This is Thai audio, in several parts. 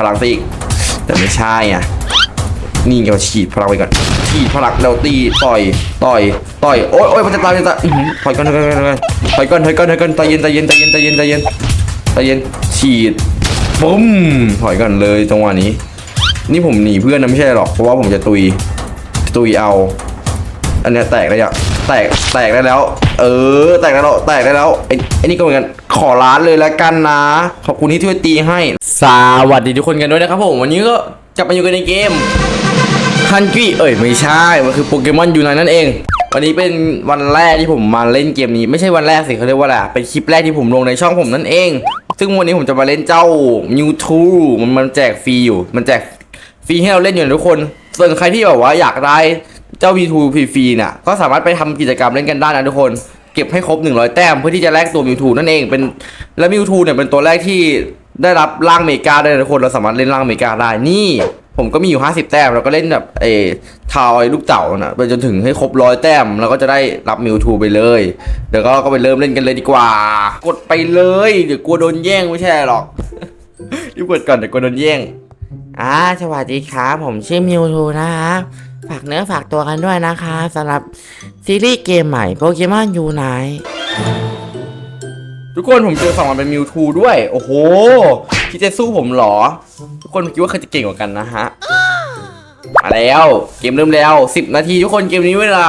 พลังซะอีก แต่ไม่ใช่ไงนี่เราฉีดพลังไปก่อนฉีดพลังเราตีต่อยต่อยต่อยโอ๊ยโอ๊ยมันจะตายมันจะตายถอยก่อนถอยก่อนถอยก่อนถอยก่อนถอยก่อนถอยก่อนใจเย็นใจเย็นใจเย็นใจเย็นใจเย็นใจเย็นฉีดปุ้มถอยก่อนเลยจังหวะนี้ นี่ผมหนีเพื่อนนะไม่ใช่หรอกเพราะว่าผมจะตุยตุยเอา อันนี้แตกได้ยังแตกแตกได้แล้ว เออ แตกได้แล้วแตกได้แล้วไอ้ไอ้นี่ก็เหมือนกันขอร้านเลยแล้วกันนะ ขอบคุณที่ช่วยตีให้ สวัสดีทุกคนกันด้วยนะครับผมวันนี้ก็จะมาอยู่กันในเกมฮันกี้เอ้ยไม่ใช่ มันคือโปเกมอนยูไนนั่นเอง วันนี้เป็นวันแรกที่ผมมาเล่นเกมนี้ไม่ใช่วันแรกสิเขาเรียกว่าอะไรเป็นคลิปแรกที่ผมลงในช่องผมนั่นเอง ซึ่งวันนี้ผมจะมาเล่นเจ้า Mewtwo มันมันแจกฟรีอยู่ มันแจกฟรีให้เราเล่นอยู่นะทุกคน ส่วนใครที่แบบว่าอยากได้ เจ้า V2 ฟรีๆเนี่ยก็สามารถไปทำกิจกรรมเล่นกันได้นะทุกคน เก็บให้ครบ 100 แต้มเพื่อที่จะแลกตัว Mewtwo นั่นเองเป็นและ Mewtwo เนี่ยเป็นตัวแรกที่ได้รับร่างเมกาได้นะทุกคนเราสามารถเล่นร่างเมกาได้นี่ ผมก็มีอยู่ 50 แต้มเราก็เล่นแบบเอทาวไอ้ลูกเต่านะไปจนถึงให้ครบร้อยแต้มเราก็จะได้รับ Mewtwo ไปเลยเดี๋ยวก็เราก็ไปเริ่มเล่นกันเลยดีกว่า กดไปเลยเดี๋ยวกลัวโดนแย่งไม่ใช่หรอกรีบกดก่อนเดี๋ยวกลัวโดนแย่งอ่าสวัสดีครับผมชื่อมิวทูนะครับ ฝากเนื้อฝากตัวกันด้วยนะคะสำหรับซีรีส์เกมใหม่โปเกมอนยูไนทุกคนผมเจอสองมันเป็นมิวทูด้วย โอ้โหคิดจะสู้ผมเหรอ ทุกคนคิดว่าใครจะเก่งกว่ากันนะฮะ มาแล้ว เกมเริ่มแล้ว 10 นาที ทุกคนเกมนี้เวลา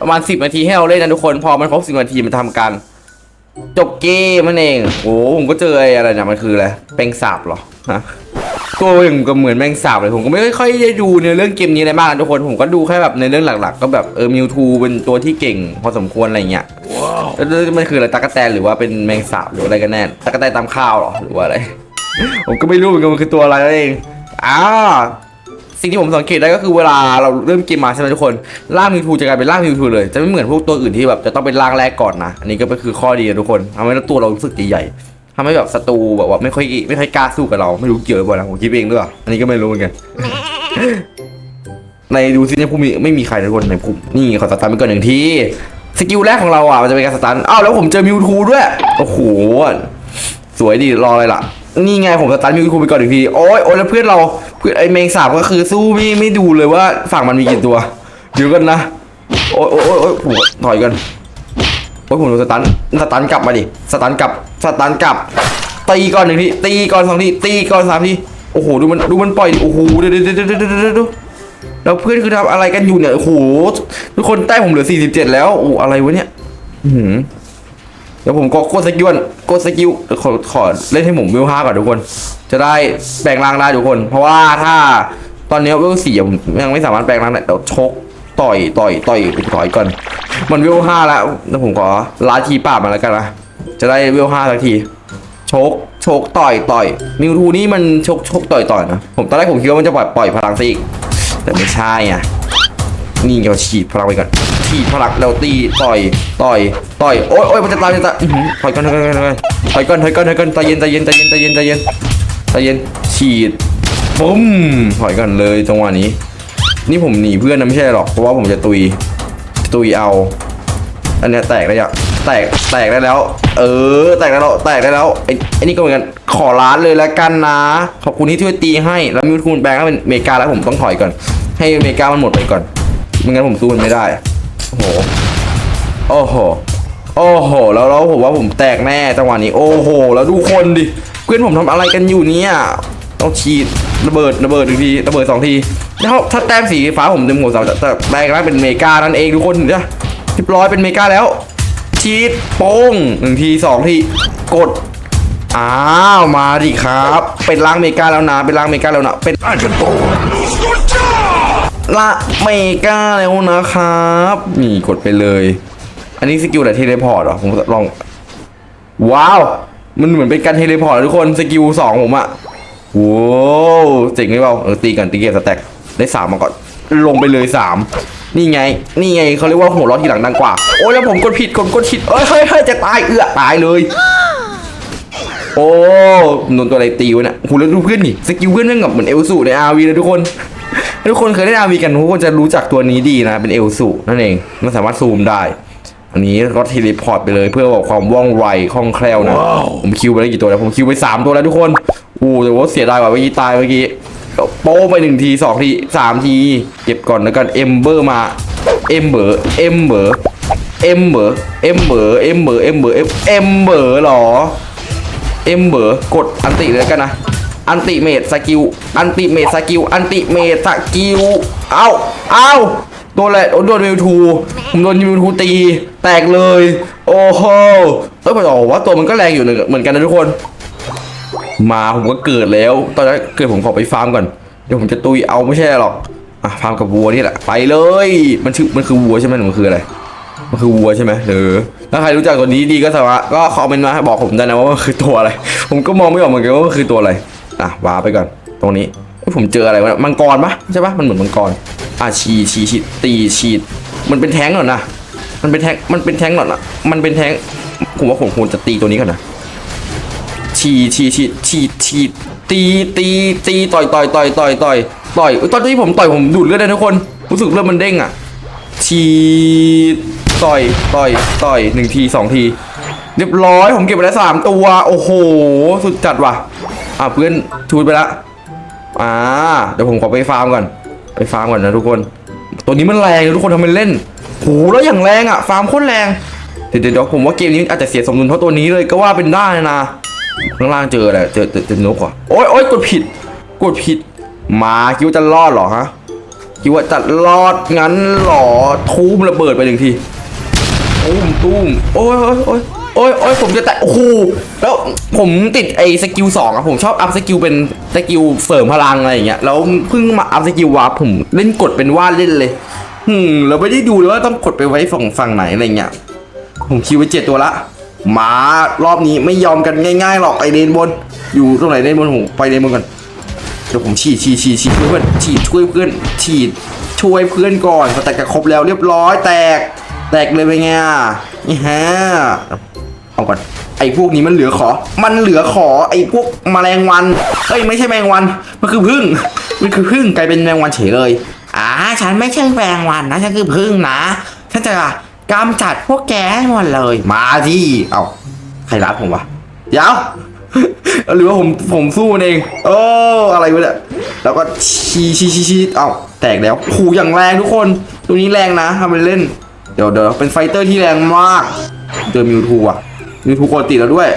ประมาณ 10 นาทีให้เราเล่นนะทุกคน พอมันครบ 10 นาทีมันทำการจบเกมมันเอง โอ้ผมก็เจออะไรเนี่ยมันคืออะไรแปลงสาบเหรอฮะ ก็อย่างก็เหมือนแมงสาบเลยผมก็ไม่ค่อยได้ดูในเรื่องเกมนี้อะไรมากนะทุกคนผมก็ดูแค่แบบในเรื่องหลัก ๆ ก็แบบเออมิวทูเป็นตัวที่เก่งพอสมควรอะไรเงี้ยแล้วมันคืออะไรตากแตนหรือว่าเป็นแมงสาบหรืออะไรกันแน่ตากแตนตามข้าวเหรอหรือว่าอะไร ผมก็ไม่รู้เหมือนกันมันคือตัวอะไรนั่นเองอ่าสิ่งที่ผมสังเกตได้ก็คือเวลาเราเริ่มเกมมาใช่ไหมทุกคนร่างมิวทูจะกลายเป็นร่างมิวทูเลยจะไม่เหมือนพวกตัวอื่นที่แบบจะต้องเป็นร่างแรกก่อนนะอันนี้ก็คือข้อดีนะทุกคนทำให้ตัวเรารู้สึกใหญ่ๆ ทำให้แบบศัตรูแบบว่าไม่ค่อยไม่ค่อยกล้าสู้กับเราไม่รู้เกี่ยวหรือเปล่านะผมคิดเองด้วยอันนี้ก็ไม่รู้เหมือนกันในดูซิเนี่ยผู้มีไม่มีใครทุกคนในภูมินี่ขอสตาร์ทไปก่อนหนึ่งทีสกิลแรกของเราอะมันจะเป็นการสตาร์ทอ้าวแล้วผมเจอมิวทูด้วยโอ้โหสวยดีรออะไรล่ะ นี่ไงผมสตาร์ทมิวทูไปก่อนหนึ่งทีโอ้ยโอ้ยแล้วเพื่อนเราเพื่อนไอเมงสาบก็คือสู้ไม่ไม่ดูเลยว่าฝั่งมันมีกี่ตัวเดี๋ยวกันนะโอ้ยโอ้ยโอ้ยโอ้ยผมถอยกันโอ้ยผมโดนสตันสตันกลับมาดิสตันกลับ สตันกลับ ตีก่อนหนึ่งทีตีก่อนสองทีตีก่อนสามทีโอ้โหดูมันดูมันปล่อยโอ้โหเดี๋ยวเดี๋ยวเดี๋ยวเดี๋ยวเดี๋ยวเดี๋ยวแล้วเพื่อนคือทำอะไรกันอยู่เนี่ยโอ้โหทุกคนแต้ผมเหลือ 47 แล้วโอ้อะไรวะเนี่ยหือเดี๋ยวผมก็กดสกิลกดสกิลขอขอเล่นให้ผมวิวห้าก่อนทุกคน จะได้แปลงร่างได้ทุกคน เพราะว่าถ้าตอนนี้วิวสี่ผมยังไม่สามารถแปลงร่างได้เดี๋ยวชกต่อยต่อยต่อยต่อยก่อน มันวิวห้าแล้วแล้วผมขอลาทีป่าบมาแล้วกันนะ จะได้วิวห้าสักทีชกชกต่อยต่อยมิวทูนี่มันชกชกต่อยต่อยนะผมตอนแรกผมคิดว่ามันจะปล่อยปล่อยพลังซะอีกแต่ไม่ใช่ไงนี่เราฉีดพลังไปก่อนฉีดพลังเราตีต่อยต่อยต่อยโอ๊ยโอ๊ยมันจะตายจะตายหอถอยก่อนถอยก่อนถอยก่อนถอยก่อนถอยก่อนถอยก่อนใจเย็นใจเย็นใจเย็นใจเย็นใจเย็นใจเย็นฉีดปุ้มถอยก่อนเลยจังหวะนี้ นี่ผมหนีเพื่อนนะไม่ใช่หรอกเพราะว่าผมจะตุยตุยเอา อันเนี้ยแตกได้ยัง แตกแตกได้แล้ว เออ แตกได้แล้วแตกได้แล้วไอ้ไอ้นี่ก็เหมือนกันขอร้านเลยแล้วกันนะ ขอบคุณที่ช่วยตีให้แล้วมิวทูนแปลงให้เป็นเมกาแล้วผมต้องถอยก่อน ให้เมกามันหมดไปก่อนไม่งั้นผมสู้มันไม่ได้โอ้โหโอ้โหโอ้โห แล้วแล้วผมว่าผมแตกแน่จังหวะนี้ โอ้โห แล้วดูคนดิเพื่อนผมทำอะไรกันอยู่เนี่ยต้องฉีดระเบิดระเบิดหนึ่งทีระเบิดสองทีแล้วถ้าแต้มสีฟ้าผมเต็มหัวเสาจะจะแปลงร่างเป็นเมกานั่นเองทุกคนเดี๋ยวเรียบร้อยเป็นเมกาแล้ว ชีดโป้งหนึ่งทีสองทีกดอ้าวมาดิครับ เป็นร่างเมกาแล้วนะ เป็นร่างเมกาแล้วนะ เป็นละเมกาแล้วนะครับนี่กดไปเลย อันนี้สกิลอะไรเทเลพอร์ตเหรอผมลอง ว้าว มันเหมือนเป็นการเทเลพอร์ตทุกคนสกิลสองผมอะว้าวเจ๋งไหมเปล่าเออตีกันตีเกมสแต็กได้สามมาก่อน ลงไปเลยสาม นี่ไง นี่ไงเขาเรียกว่าหัวเร้อทีหลังดังกว่า โอ้ยแล้วผมกดผิดกดกดผิดเอ้ยเฮ้ยเฮ้ยจะตายเอื้อตายเลย โอ้โดนตัวอะไรตีวะเนี่ยโหแล้วดูเพื่อนนี่สกิลเพื่อนแม่งแบบเหมือนเอลสูในอาวีเลยทุกคนทุกคนเคยเล่นอาวีกันทุกคนจะรู้จักตัวนี้ดีนะ เป็นเอลสูนั่นเองมันสามารถซูมได้ อันนี้ก็เทเลพอร์ตไปเลยเพื่อบอกความว่องไวคล่องแคล่วนะ ผมคิวไปได้กี่ตัวแล้วผมคิวไป3ตัวแล้วทุกคนอู้แต่ว่าเสียดายว่ะเมื่อกี้ตายเมื่อกี้ โป้ไปหนึ่งทีสองทีสามที เก็บก่อนแล้วกันเอมเบอร์มาเอมเบอร์เอมเบอร์เอมเบอร์เอมเบอร์เอมเบอร์เอมเบอร์เอมเบอร์หรอเอมเบอร์กดอันติเลยกันนะอันติเมดสกิลอันติเมดสกิลอันติเมดสกิลเอ้าเอ้าโดนอะไรโอ้โดนมิวทูผมโดนมิวทูตี แตกเลย โอ้โหเอ้ยบอกว่าตัวมันก็แรงอยู่เหมือนกันนะทุกคน มาผมก็เกิดแล้ว ตอนนั้นเกิดผมขอไปฟาร์มก่อน เดี๋ยวผมจะตุยเอาไม่ใช่หรอก อะฟาร์มกับวัวนี่แหละ ไปเลย มันชื่อมันคือวัวใช่ไหมหรือมันคืออะไร มันคือวัวใช่ไหมหรือ ถ้าใครรู้จักตัวนี้ดีก็สามารถก็คอมเมนต์มาให้บอกผมได้นะว่ามันคือตัวอะไร ผมก็มองไม่ออกเหมือนกันว่ามันคือตัวอะไร อะวาไปก่อน ตรงนี้ผมเจออะไรวะ มังกรปะใช่ปะมันเหมือนมังกร อะฉีดฉีดฉีดตีฉีด มันเป็นแท้งก่อนนะ มันเป็นแท้ง มันเป็นแท้งก่อนนะมันเป็นแท้ง ผมว่าผมควรจะตีตัวนี้ก่อนนะ ฉีดฉีดฉีดฉีดฉีตีตีตีต่อยต่อยต่อยต่อยต่อยต่อยตอนที่ผมต่อยผมดูดเลือดเลยทุกคนรู้สึกเลือดมันเด้งอะฉีต่อยต่อยต่อยหนึ่งทีสองที เรียบร้อยผมเก็บไปแล้วสามตัวโอ้โห สุดจัดว่ะ อะเพื่อนชูดไปละอ่าเดี๋ยวผมขอไปฟาร์มก่อน ไปฟาร์มก่อนนะทุกคน ตัวนี้มันแรงทุกคนทำเป็นเล่นโหแล้วอย่างแรงอะ ฟาร์มโคตรแรงเดี๋ยวเดี๋ยวผมว่าเกมนี้อาจจะเสียสมดุลเพราะตัวนี้เลยก็ว่าเป็นได้นะ ข้างล่างเจออะไรเจอเจอเจอนกเหรอโอ๊ยโอ๊ยกดผิด กดผิดมาคิดว่าจะรอดเหรอฮะคิดว่าจะรอดงั้นเหรอทูมระเบิดไปหนึ่งทีตุ้มตุ้มโอ้ยโอ้ยโอ้ยโอ้ยอยผมจะแตะโอ้โหแล้วผมติดไอ้สกิลสองอะผมชอบอัพสกิลเป็นสกิลเสริมพลังอะไรอย่างเงี้ยแล้วเพิ่งมาอัพสกิลวาร์ปผมเล่นกดเป็นว่าเล่นเลยหืมเราไม่ได้ดูเลยว่าต้องกดไปไว้ฝั่งฝั่งไหนอะไรเงี้ยผมคิวไว้เจ็ดตัวละ มารอบนี้ไม่ยอมกันง่ายๆหรอกไอเดนบน อยู่ตรงไหนเดนบนผมไปเดนบนก่อนเดี๋ยวผมฉีดฉีดฉีดฉีดช่วยเพื่อนฉีดช่วยเพื่อนฉีดช่วยเพื่อนก่อนสแต็กจะครบแล้วเรียบร้อยแตก แตกเลยไปไงอะนี่ฮะเอาก่อนไอ้พวกนี้มันเหลือขอ มันเหลือขอไอ้พวกแมลงวัน เอ้ยไม่ใช่แมลงวัน มันคือพึ่ง มันคือพึ่งกลายเป็นแมลงวันเฉยเลย อ่าฉันไม่ใช่แมลงวันนะฉันคือพึ่งนะ ฉันจะ กำจัดพวกแกให้หมดเลย มาที่ เอาใครรับผมวะเดี๋ยว หรือว่าผมผมสู้มันเองโอ้อะไรวะเนี่ย แล้วก็ชีชีชีชีเอาแตกแล้วขู่อย่างแรงทุกคน ตัวนี้แรงนะทำเป็นเล่น เดี๋ยวเดี๋ยวเป็นไฟเตอร์ที่แรงมาก เจอมิวทูอะมิวทูกดติดแล้วด้วย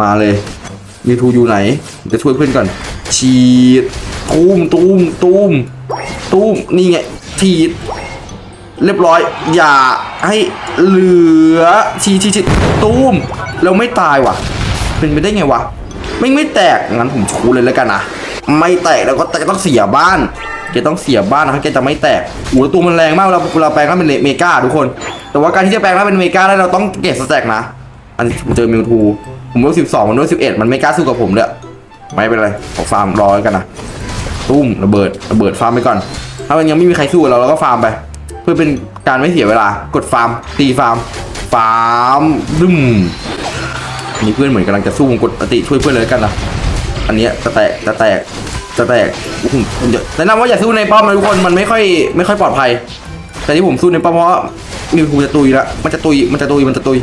มาเลยมิวทูอยู่ไหน จะช่วยเพื่อนก่อน ฉีดตูมตูมตูมตูมนี่ไงฉีด เรียบร้อย อย่าให้เหลือชีชีชีตูมแล้วไม่ตายว่ะ เป็นไปได้ไงวะไม่ไม่แตกงั้นผมชูเลยแล้วกันนะไม่แตกแล้วก็แต่ต้องเสียบ้านแกต้องเสียบ้านนะครับแกจะไม่แตกโอ้โหตัวมันแรงมากเวลาเวลาแปลงร่างเป็นเมกาทุกคน แต่ว่าการที่จะแปลงร่างเป็นเมกาได้เราต้องเก็บสแต็กนะ อันนี้ผมเจอมิวทูผมรู้สิบสองมันรู้สิบเอ็ดมันไม่กล้าสู้กับผมเลยไม่เป็นไรขอฟาร์มรอแล้วกันนะตุ้มระเบิดระเบิดฟาร์มไปก่อน ถ้ามันยังไม่มีใครสู้เราเราก็ฟาร์มไป พื่อเป็นการไม่เสียเวลากดฟาร์ม ตีฟาร์ม ฟาร์มดึมมีเพื่อนเหมือนกำลังจะสู้กดปฏิช่วยเพื่อนเลยกันนะอันนี้จะแตกจะแตกจะแตกอื้อหือะแนะนำว่าอย่าสู้ในป้อมนะทุกคนมันไม่ค่อยไม่ค่อยปลอดภัย แต่ที่ผมสู้ในป้อมเพราะมีภูจะตุยละมันจะตุยมันจะตุยมันจะตุย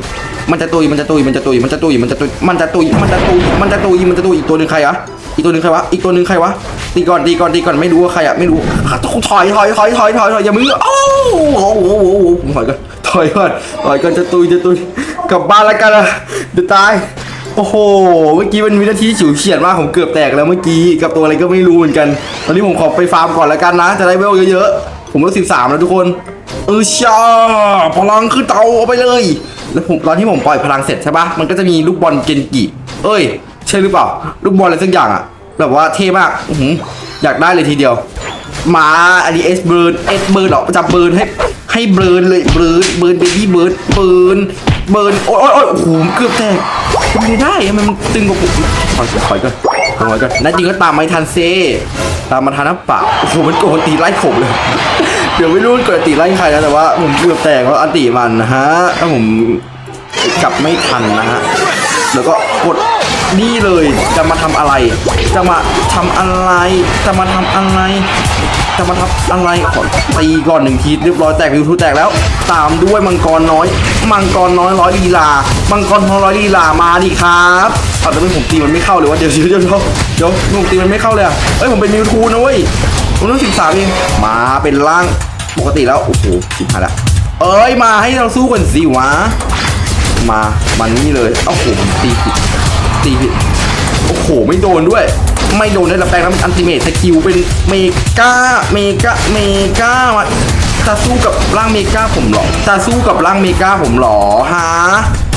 มันจะตุยมันจะตุยมันจะตุยมันจะตุยมันจะตุยมันจะตุยมันจะตุยมันจะตุยมันจะตุยอีกตัวหนึ่งใครอะอีกตัวหนึ่งใครวะอีกตัวหนึ่งใครวะตีก่อนตีก่อนตีก่อนไม่รู้ว่าใครอะไม่รู้ถอยถอยถอยถอยถอยถอยอย่ามึงโอ้โหโอ้โหผมถอยก่อนถอยก่อนถอยก่อนจะตุยจะตุยกลับบ้านแล้วกันอะเดี๋ยวตายโอ้โห เมื่อกี้มันวินาทีที่ฉิวเฉียดมากผมเกือบแตกแล้วเมื่อกี้กับตัวอะไรก็ไม่รู้เหมือนกัน ตอนนี้ผมขอไปฟาร์มก่อนแล้วกันนะ จะได้เวลเยอะๆ ผมรู้สิบสามแล้วทุกคน เออชาพลังขึ้นเตาเอาไปเลย แล้วผมตอนที่ผมปล่อยพลังเสร็จใช่ปะมันก็จะมีลูกบอลเกนกิ เอ้ย ใช่หรือเปล่า ลูกบอลอะไรสักอย่างอะแบบว่าเท่มากอืออยากได้เลยทีเดียวมาอันนี้เอสเบิร์นเอสเบิร์นหรอจับเบิร์นให้ให้เบิร์นเลยเบิร์นเบิร์นเบบี้เบิร์นเบิร์นเบิร์นโอ้ยโอ้ยโอ้ยโอ้โหเกือบแตกทำไมได้ทำไมมันตึงกว่าผมถอยถอยก่อนถอยก่อนนั่นจริงก็ตามไม่ทันเซตามมาทันนะปะโอ้โหมันโกนตีไล่ผมเลย เดี๋ยวไม่รู้เกิดตีไล่ใครนะแต่ว่าผมเกือบแตกเพราะอันติมันนะฮะถ้าผมกลับไม่ทันนะฮะแล้วก็กดนี่เลยจะมาทำอะไร จะมาทำอะไรจะมาทำอะไรจะมาทับอะไรขอตีก่อนหนึ่งทีเรียบร้อยแตกวิวทูแตกแล้ว ตามด้วยมังกรน้อย มังกรน้อยร้อยลีลา มังกรน้อยร้อยลีลามาดิครับอาแต่ไม่ผมตีมันไม่เข้าเลยวะเดี๋ยวเดี๋ยวเดี๋ยวเดี๋ยวเดี๋ยวผมตีมันไม่เข้าเลยอะเอ้ยผมเป็นมิวทูนะเว้ย องสิบสามเองมาเป็นร่างปกติแล้ว โอ้โหสิบห้าละ เอ้ย มาให้เราสู้กันสิวะ มามันนี่เลยโอ้โหตีผิดตีผิดโอ้โห ไม่โดนด้วย ไม่โดนได้รับแปลงแล้วมันอันติเมทสกิลเป็นเมกาเมกาเมกามาจะสู้กับร่างเมกาผมหรอจะสู้กับร่างเมกาผมหรอฮะ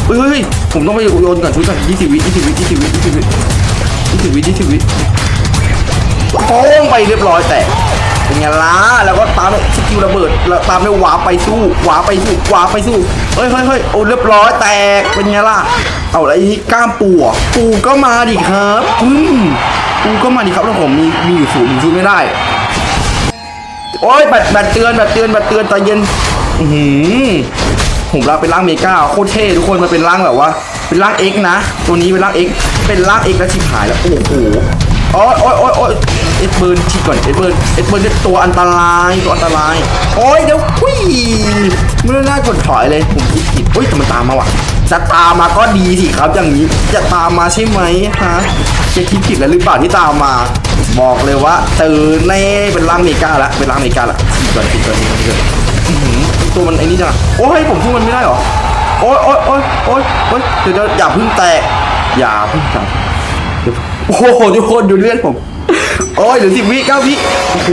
เฮ้ย ผมต้องไปโยนก่อนชุดก่อนยี่สิบวิยี่สิบวิยี่สิบวิยี่สิบวิยี่สิบวิยี่สิบวิ โป้งไปเรียบร้อยแต่เป็นไงล่ะแล้วก็ตามสกิลระเบิดแล้วตามด้วยวาไปสู้หวาไปสู้หวาไปสู้เฮ้ยเฮ้ยเฮ้ยโอ้เรียบร้อยแตกเป็นไงล่ะเอาอะไรนี่กล้ามปูอะปูก็มาดิครับอืมปูก็มาดิครับแล้วผมมีมีอยู่ศูนย์ผมซื้อไม่ได้โอ้ยแบตแบตเตือนแบตเตือนแบตเตือนใจเย็นอือหือผมรับเป็นร่างเมกาโคตรเท่ทุกคนมันเป็นร่างแบบว่า เป็นร่าง X นะ ตัวนี้เป็นร่าง X เป็นร่าง X แล้วชิบหายแล้วโอ้โห โอ้ยโอ้ยโอ้ยโอ้ยเอ็ดเบิร์นชิดก่อนเอ็ดเบิร์นเอ็ดเบิร์นเป็นตัวอันตรายตัวอันตราย โอ้ยเดี๋ยวหุ้ยไม่น่ากดถอยเลยผมคิดผิดอุ้ยแต่มันตามมาว่ะจะตามมาก็ดีสิครับอย่างนี้จะตามมาใช่ไหมฮะจะคิดผิดแล้วหรือเปล่าที่ตามมา บอกเลยว่าเจอแน่เป็นร่างเมกาละเป็นร่างเมกาละฉีดก่อนฉีดก่อนฉีดก่อนฉีก่อนอื้อหือตัวมันไอ้นี่จังอะโอ้ยผมสู้มันไม่ได้หรอโอ้ยโอ้ยโอ้ยโอ้ยเดี๋ยวเดี๋ยวอย่าพึ่งแตกอย่าพึ่งแตก โอ้โหทุกคนดูเลือดผม โอ้ยเดี๋ยวสิบวิเก้าวิโอ้โห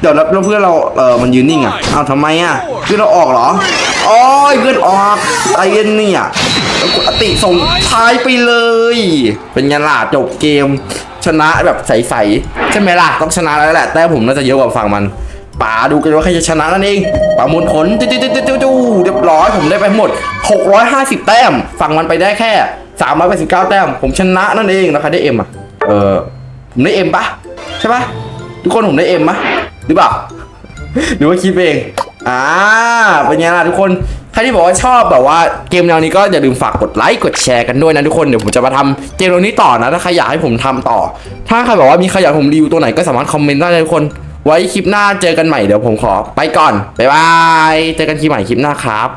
เดี๋ยวแล้วเพื่อนเราเออมันยืนนิ่งอะอ้าวทำไมอะเพื่อนเราออกเหรอโอ้ยเพื่อนออกไอ้เย็นเนี่ยแล้วกดอติส่งท้ายไปเลย เป็นไงล่ะจบเกม ชนะแบบใสๆใช่ไหมล่ะต้องชนะแล้วแหละแต่ผมน่าจะเยอะกว่าฝั่งมันป๋าดูกันว่าใครจะชนะนั่นเองประมูลผลจุ๊จุ๊จุ๊จุ๊จุ๊เรียบร้อยผมได้ไปหมด 650 แต้ม ฝั่งมันไปได้แค่ 389แปดสิบเก้าแต้ม ผมชนะนั่นเองแล้วใครได้เอ็มอะ เออผมได้เอ็มปะใช่ปะทุกคนผมได้เอ็มปะหรือเปล่า หรือว่าคิดเอง อ่า เป็นไงล่ะทุกคนใครที่บอกว่าชอบแบบว่าเกมแนวนี้ก็อย่าลืมฝากกดไลค์กดแชร์กันด้วยนะทุกคนเดี๋ยวผมจะมาทำเกมแนวนี้ต่อนะถ้าใครอยากให้ผมทำต่อ ถ้าใครบอกว่ามีใครอยากให้ผมรีวิวตัวไหนก็สามารถคอมเมนต์ได้เลยทุกคน ไว้คลิปหน้าเจอกันใหม่เดี๋ยวผมขอไปก่อนบ๊ายบายเจอกันคลิปใหม่คลิปหน้าครับ